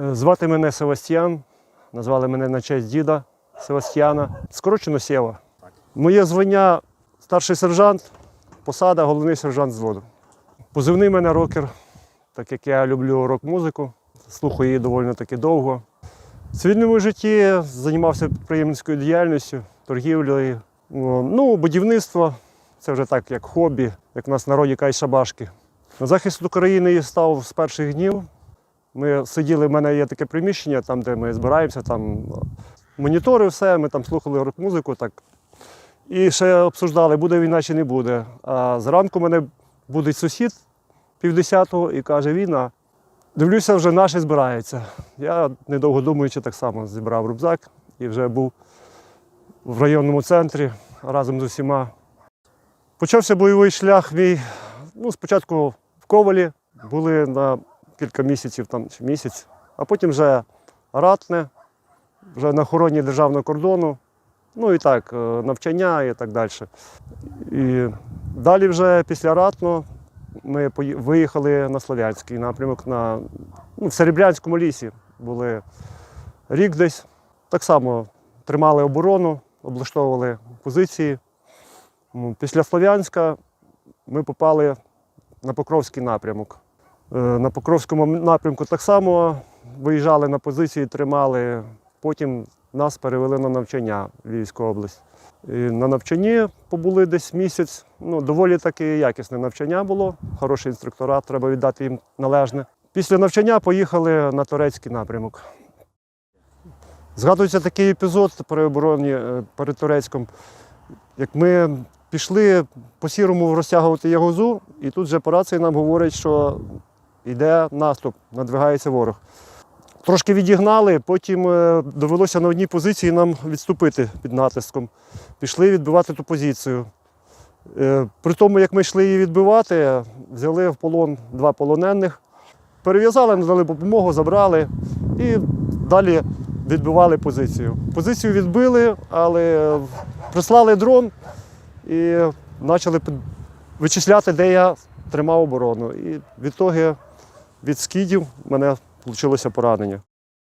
Е, Звати мене Севастьян. Назвали мене на честь діда Севастьяна. Скорочено Сєва. Моє звання старший сержант, посада головний сержант зводу. Позивний мене рокер, так як я люблю рок-музику, слухаю її доволі таки довго. В цивільному житті займався підприємницькою діяльністю, торгівлею, ну, будівництво. Це вже так, як хобі, як в нас в народі кажуть шабашки. На захист України став з перших днів. Ми сиділи, в мене є таке приміщення, там, де ми збираємося, там монітори, все, ми там слухали рок-музику. Так. І ще обсуждали, буде війна чи не буде. А зранку мене буде сусід півдесятого і каже, війна. Дивлюся, вже наші збираються. Я, недовго думаючи, так само зібрав рюкзак і вже був в районному центрі разом з усіма. Почався бойовий шлях мій. Ну, спочатку в Ковалі були на кілька місяців, там чи місяць, а потім вже ратне, вже на охороні державного кордону. Ну і так, е, навчання і так далі. І далі вже після ратно ми виїхали на Слов'янський напрямок на, ну, в Серебрянському лісі. Були рік десь. Так само тримали оборону, облаштовували позиції. Після Слов'янська ми попали на Покровський напрямок. Е, На Покровському напрямку так само виїжджали на позиції, тримали. Потім нас перевели на навчання в Львівську область. І на навчанні побули десь місяць. Ну, доволі таки якісне навчання було, хороший інструктора, треба віддати їм належне. Після навчання поїхали на турецький напрямок. Згадується такий епізод при обороні е, перед Турецьком, як ми пішли по сірому розтягувати ягозу, і тут же по рації нам говорять, що йде наступ, надвигається ворог. Трошки відігнали, потім е, довелося на одній позиції нам відступити під натиском. Пішли відбивати ту позицію. Е, При тому, як ми йшли її відбивати, взяли в полон два полонених, перев'язали, надали допомогу, забрали і далі відбивали позицію. Позицію відбили, але прислали дрон і почали вичисляти, де я тримав оборону. І відтоді від скидів в мене вийшло поранення.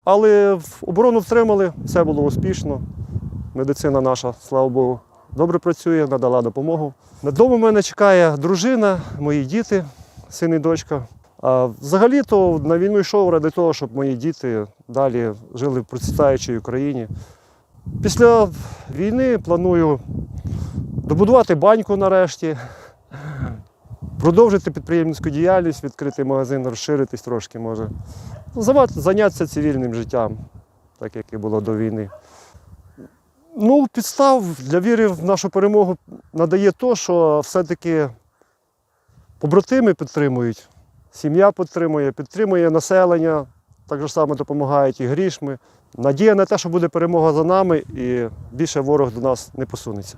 Але оборону втримали, все було успішно. Медицина наша, слава Богу, добре працює, надала допомогу. На дому мене чекає дружина, мої діти, син і дочка. А взагалі-то на війну йшов ради того, щоб мої діти далі жили в процвітаючій Україні. Після війни планую добудувати баньку нарешті, продовжити підприємницьку діяльність, відкрити магазин, розширитись трошки може. Зайнятися цивільним життям, так як і було до війни. Ну, підстав для віри в нашу перемогу надає то, що все-таки побратими підтримують, сім'я підтримує, підтримує населення, так же само допомагають і грішми. Надія на те, що буде перемога за нами і більше ворог до нас не посунеться.